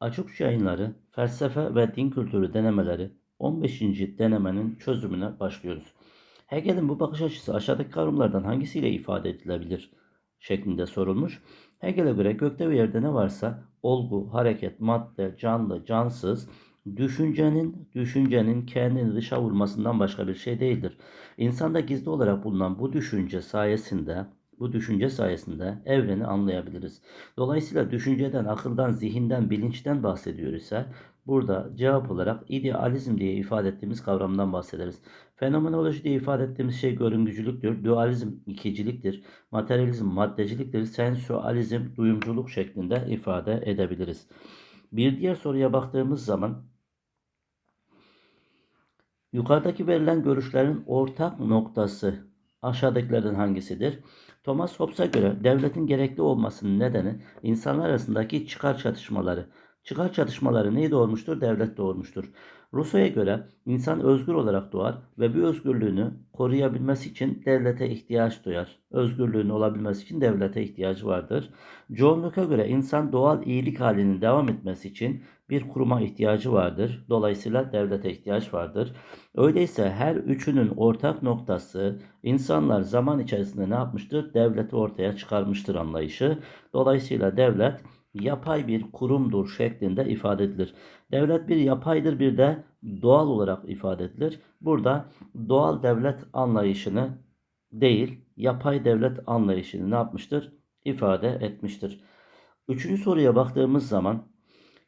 Açık Yayınları Felsefe ve Din Kültürü Denemeleri 15. denemenin çözümüne başlıyoruz. Hegel'in bu bakış açısı aşağıdaki kavramlardan hangisiyle ifade edilebilir şeklinde sorulmuş. Hegel'e göre gökte ve yerde ne varsa olgu, hareket, madde, canlı, cansız, düşüncenin düşüncenin kendini dışa vurmasından başka bir şey değildir. İnsanda gizli olarak bulunan bu düşünce sayesinde bu düşünce sayesinde evreni anlayabiliriz. Dolayısıyla düşünceden, akıldan, zihinden, bilinçten bahsediyor ise burada cevap olarak idealizm diye ifade ettiğimiz kavramdan bahsederiz. Fenomenoloji diye ifade ettiğimiz şey görüngücülüktür. Dualizm ikiciliktir. Materyalizm maddeciliktir. Sensualizm duyumculuk şeklinde ifade edebiliriz. Bir diğer soruya baktığımız zaman yukarıdaki verilen görüşlerin ortak noktası aşağıdakilerden hangisidir? Thomas Hobbes'a göre devletin gerekli olmasının nedeni insanlar arasındaki çıkar çatışmaları. Çıkar çatışmaları neyi doğurmuştur? Devlet doğurmuştur. Rousseau'ya göre insan özgür olarak doğar ve bu özgürlüğünü koruyabilmesi için devlete ihtiyaç duyar. Özgürlüğünün olabilmesi için devlete ihtiyacı vardır. John Locke'a göre insan doğal iyilik halinin devam etmesi için bir kuruma ihtiyacı vardır. Dolayısıyla devlete ihtiyaç vardır. Öyleyse her üçünün ortak noktası insanlar zaman içerisinde ne yapmıştır? Devleti ortaya çıkarmıştır anlayışı. Dolayısıyla devlet yapay bir kurumdur şeklinde ifade edilir. Devlet bir yapaydır bir de doğal olarak ifade edilir. Burada doğal devlet anlayışını değil yapay devlet anlayışını ne yapmıştır? ifade etmiştir. Üçüncü soruya baktığımız zaman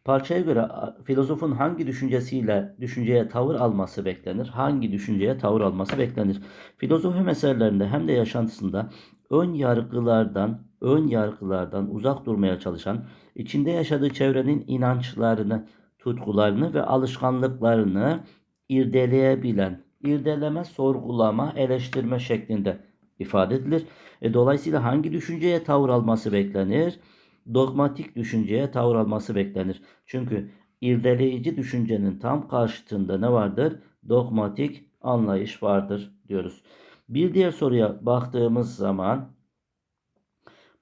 parçaya göre filozofun hangi düşüncesiyle düşünceye tavır alması beklenir? Hangi düşünceye tavır alması beklenir? Filozof hem eserlerinde hem de yaşantısında ön yargılardan, ön yargılardan uzak durmaya çalışan, içinde yaşadığı çevrenin inançlarını, tutkularını ve alışkanlıklarını irdeleyebilen, irdeleme, sorgulama, eleştirme şeklinde ifade edilir. E, dolayısıyla hangi düşünceye tavır alması beklenir? Dogmatik düşünceye tavır alması beklenir. Çünkü irdeleyici düşüncenin tam karşıtında ne vardır? Dogmatik anlayış vardır diyoruz. Bir diğer soruya baktığımız zaman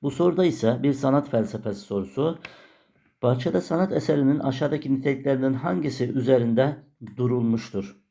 bu soruda ise bir sanat felsefesi sorusu. Bahçede sanat eserinin aşağıdaki niteliklerinden hangisi üzerinde durulmuştur?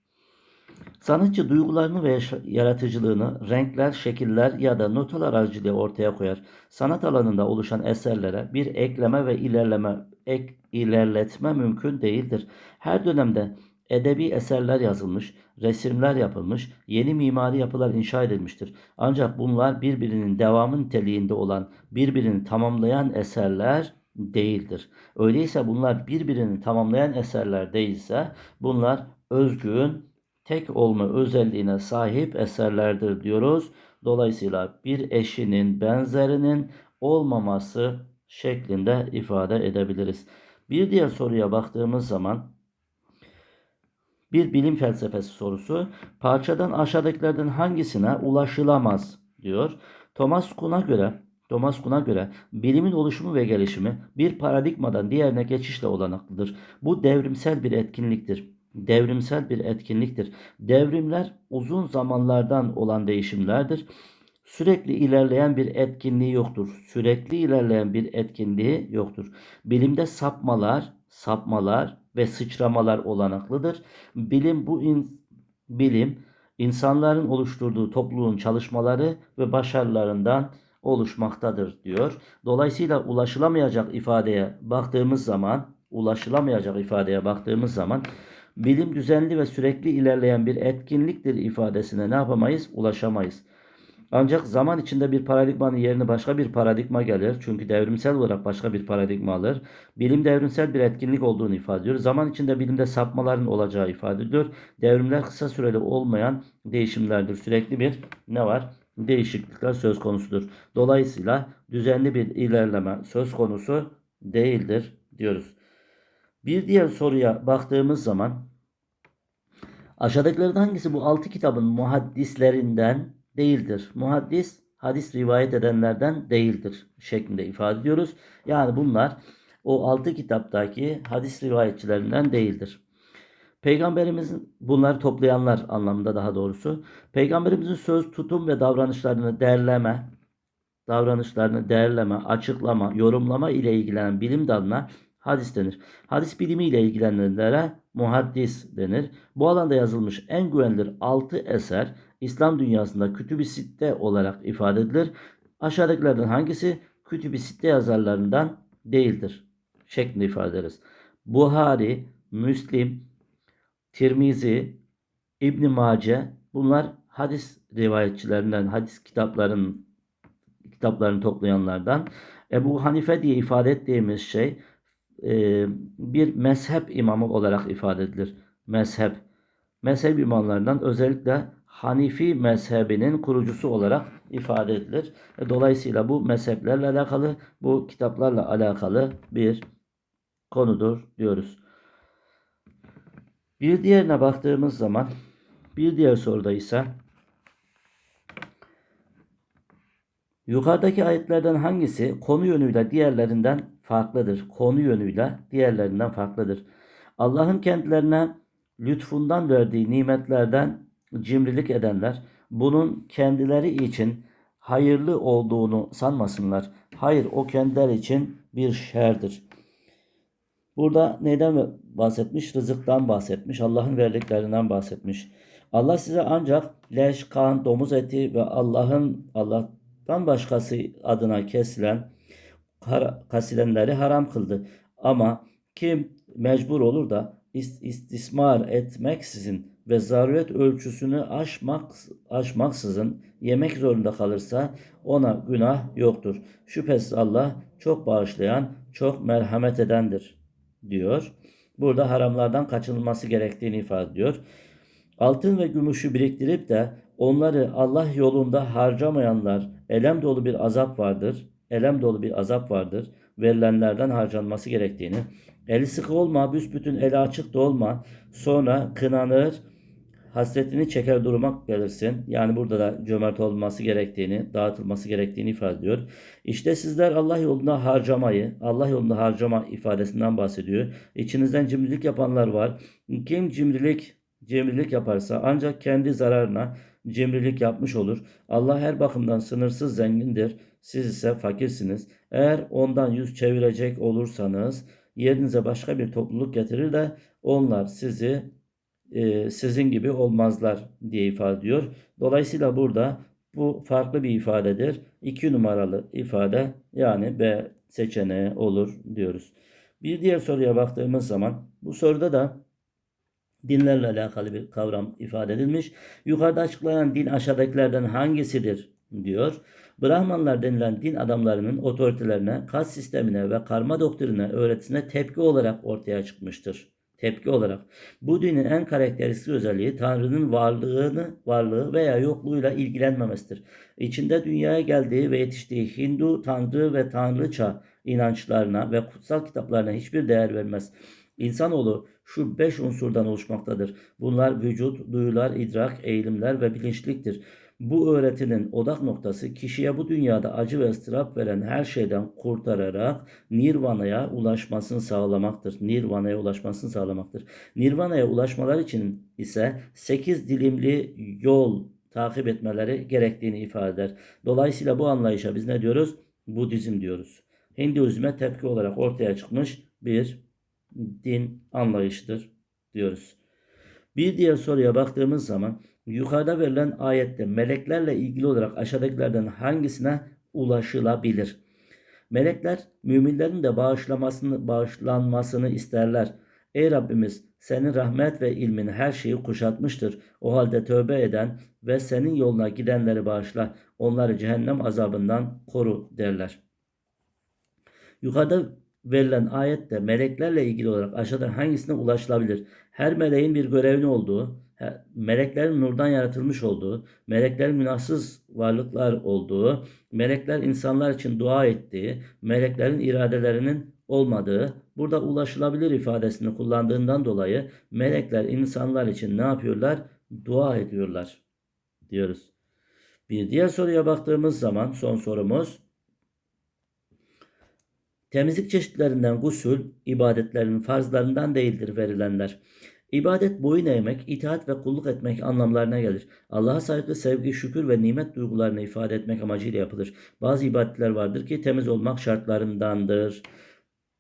Sanatçı duygularını ve yaratıcılığını renkler, şekiller ya da notalar aracılığıyla ortaya koyar. Sanat alanında oluşan eserlere bir ekleme ve ilerleme, ek, ilerletme mümkün değildir. Her dönemde edebi eserler yazılmış, resimler yapılmış, yeni mimari yapılar inşa edilmiştir. Ancak bunlar birbirinin devamı niteliğinde olan, birbirini tamamlayan eserler değildir. Öyleyse bunlar birbirini tamamlayan eserler değilse bunlar özgün, tek olma özelliğine sahip eserlerdir diyoruz. Dolayısıyla bir eşinin benzerinin olmaması şeklinde ifade edebiliriz. Bir diğer soruya baktığımız zaman bir bilim felsefesi sorusu. Parçadan aşağıdakilerden hangisine ulaşılamaz diyor. Thomas Kuhn'a göre Thomas Kuhn'a göre bilimin oluşumu ve gelişimi bir paradigmadan diğerine geçişle olanaklıdır. Bu devrimsel bir etkinliktir. Devrimsel bir etkinliktir. Devrimler uzun zamanlardan olan değişimlerdir. Sürekli ilerleyen bir etkinliği yoktur. Sürekli ilerleyen bir etkinliği yoktur. Bilimde sapmalar, sapmalar ve sıçramalar olanaklıdır. Bilim bu in, bilim insanların oluşturduğu topluluğun çalışmaları ve başarılarından oluşmaktadır diyor. Dolayısıyla ulaşılamayacak ifadeye baktığımız zaman, ulaşılamayacak ifadeye baktığımız zaman bilim düzenli ve sürekli ilerleyen bir etkinliktir ifadesine ne yapamayız? Ulaşamayız. Ancak zaman içinde bir paradigmanın yerine başka bir paradigma gelir. Çünkü devrimsel olarak başka bir paradigma alır. Bilim devrimsel bir etkinlik olduğunu ifade ediyor. Zaman içinde bilimde sapmaların olacağı ifade ediyor. Devrimler kısa süreli olmayan değişimlerdir. Sürekli bir ne var? Değişiklikler söz konusudur. Dolayısıyla düzenli bir ilerleme söz konusu değildir diyoruz. Bir diğer soruya baktığımız zaman aşağıdakilerden hangisi bu altı kitabın muhaddislerinden değildir. Muhaddis hadis rivayet edenlerden değildir şeklinde ifade ediyoruz. Yani bunlar o altı kitaptaki hadis rivayetçilerinden değildir. Peygamberimizin bunları toplayanlar anlamında daha doğrusu. Peygamberimizin söz, tutum ve davranışlarını derleme, davranışlarını değerleme, açıklama, yorumlama ile ilgilenen bilim dalına hadis denir. Hadis bilimiyle ilgilenenlere muhaddis denir. Bu alanda yazılmış en güvenilir 6 eser İslam dünyasında kütüb-i sitte olarak ifade edilir. Aşağıdakilerden hangisi kütüb-i sitte yazarlarından değildir? Şeklinde ifade ederiz. Buhari, Müslim, Tirmizi, İbn Mace bunlar hadis rivayetçilerinden, hadis kitapların kitaplarını toplayanlardan. Ebu Hanife diye ifade ettiğimiz şey e, bir mezhep imamı olarak ifade edilir. Mezhep. Mezhep imamlarından özellikle Hanifi mezhebinin kurucusu olarak ifade edilir. E, dolayısıyla bu mezheplerle alakalı, bu kitaplarla alakalı bir konudur diyoruz. Bir diğerine baktığımız zaman bir diğer soruda ise yukarıdaki ayetlerden hangisi konu yönüyle diğerlerinden farklıdır? Konu yönüyle diğerlerinden farklıdır. Allah'ın kendilerine lütfundan verdiği nimetlerden cimrilik edenler bunun kendileri için hayırlı olduğunu sanmasınlar. Hayır o kendileri için bir şerdir. Burada neyden bahsetmiş? Rızıktan bahsetmiş. Allah'ın verdiklerinden bahsetmiş. Allah size ancak leş, kan, domuz eti ve Allah'ın Allah'tan başkası adına kesilen kasilenleri haram kıldı. Ama kim mecbur olur da istismar etmeksizin ve zaruret ölçüsünü aşmak aşmaksızın yemek zorunda kalırsa ona günah yoktur. Şüphesiz Allah çok bağışlayan, çok merhamet edendir diyor. Burada haramlardan kaçınılması gerektiğini ifade ediyor. Altın ve gümüşü biriktirip de onları Allah yolunda harcamayanlar elem dolu bir azap vardır. Elem dolu bir azap vardır. Verilenlerden harcanması gerektiğini. Eli sıkı olma, büsbütün eli açık da olma. Sonra kınanır, hasretini çeker durmak gelirsin. Yani burada da cömert olması gerektiğini, dağıtılması gerektiğini ifade ediyor. İşte sizler Allah yolunda harcamayı, Allah yolunda harcama ifadesinden bahsediyor. İçinizden cimrilik yapanlar var. Kim cimrilik cimrilik yaparsa ancak kendi zararına cimrilik yapmış olur. Allah her bakımdan sınırsız zengindir. Siz ise fakirsiniz. Eğer ondan yüz çevirecek olursanız yerinize başka bir topluluk getirir de onlar sizi e, sizin gibi olmazlar diye ifade ediyor. Dolayısıyla burada bu farklı bir ifadedir. İki numaralı ifade yani B seçeneği olur diyoruz. Bir diğer soruya baktığımız zaman bu soruda da dinlerle alakalı bir kavram ifade edilmiş. Yukarıda açıklanan din aşağıdakilerden hangisidir diyor. Brahmanlar denilen din adamlarının otoritelerine, kas sistemine ve karma doktrine öğretisine tepki olarak ortaya çıkmıştır tepki olarak. Bu dinin en karakteristik özelliği Tanrı'nın varlığını, varlığı veya yokluğuyla ilgilenmemesidir. İçinde dünyaya geldiği ve yetiştiği Hindu, Tanrı ve Tanrıça inançlarına ve kutsal kitaplarına hiçbir değer vermez. İnsanoğlu şu beş unsurdan oluşmaktadır. Bunlar vücut, duyular, idrak, eğilimler ve bilinçliktir. Bu öğretinin odak noktası kişiye bu dünyada acı ve ıstırap veren her şeyden kurtararak nirvana'ya ulaşmasını sağlamaktır. Nirvana'ya ulaşmasını sağlamaktır. Nirvana'ya ulaşmalar için ise 8 dilimli yol takip etmeleri gerektiğini ifade eder. Dolayısıyla bu anlayışa biz ne diyoruz? Budizm diyoruz. Hinduizme tepki olarak ortaya çıkmış bir din anlayışıdır diyoruz. Bir diğer soruya baktığımız zaman yukarıda verilen ayette meleklerle ilgili olarak aşağıdakilerden hangisine ulaşılabilir? Melekler müminlerin de bağışlamasını, bağışlanmasını isterler. Ey Rabbimiz senin rahmet ve ilmin her şeyi kuşatmıştır. O halde tövbe eden ve senin yoluna gidenleri bağışla. Onları cehennem azabından koru derler. Yukarıda verilen ayette meleklerle ilgili olarak aşağıda hangisine ulaşılabilir? Her meleğin bir görevli olduğu, meleklerin nurdan yaratılmış olduğu, meleklerin günahsız varlıklar olduğu, melekler insanlar için dua ettiği, meleklerin iradelerinin olmadığı, burada ulaşılabilir ifadesini kullandığından dolayı melekler insanlar için ne yapıyorlar? Dua ediyorlar diyoruz. Bir diğer soruya baktığımız zaman son sorumuz Temizlik çeşitlerinden gusül, ibadetlerin farzlarından değildir verilenler. İbadet boyun eğmek, itaat ve kulluk etmek anlamlarına gelir. Allah'a saygı, sevgi, şükür ve nimet duygularını ifade etmek amacıyla yapılır. Bazı ibadetler vardır ki temiz olmak şartlarındandır.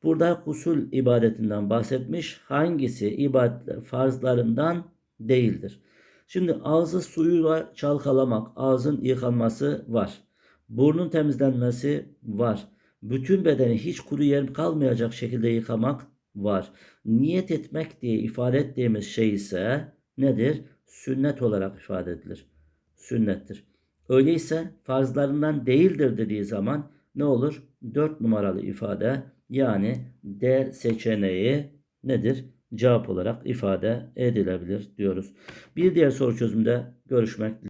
Burada husul ibadetinden bahsetmiş. Hangisi ibadet farzlarından değildir? Şimdi ağzı suyuyla çalkalamak, ağzın yıkanması var. Burnun temizlenmesi var. Bütün bedeni hiç kuru yer kalmayacak şekilde yıkamak var. Niyet etmek diye ifade ettiğimiz şey ise nedir? Sünnet olarak ifade edilir. Sünnettir. Öyleyse farzlarından değildir dediği zaman ne olur? 4 numaralı ifade yani D seçeneği nedir? Cevap olarak ifade edilebilir diyoruz. Bir diğer soru çözümünde görüşmek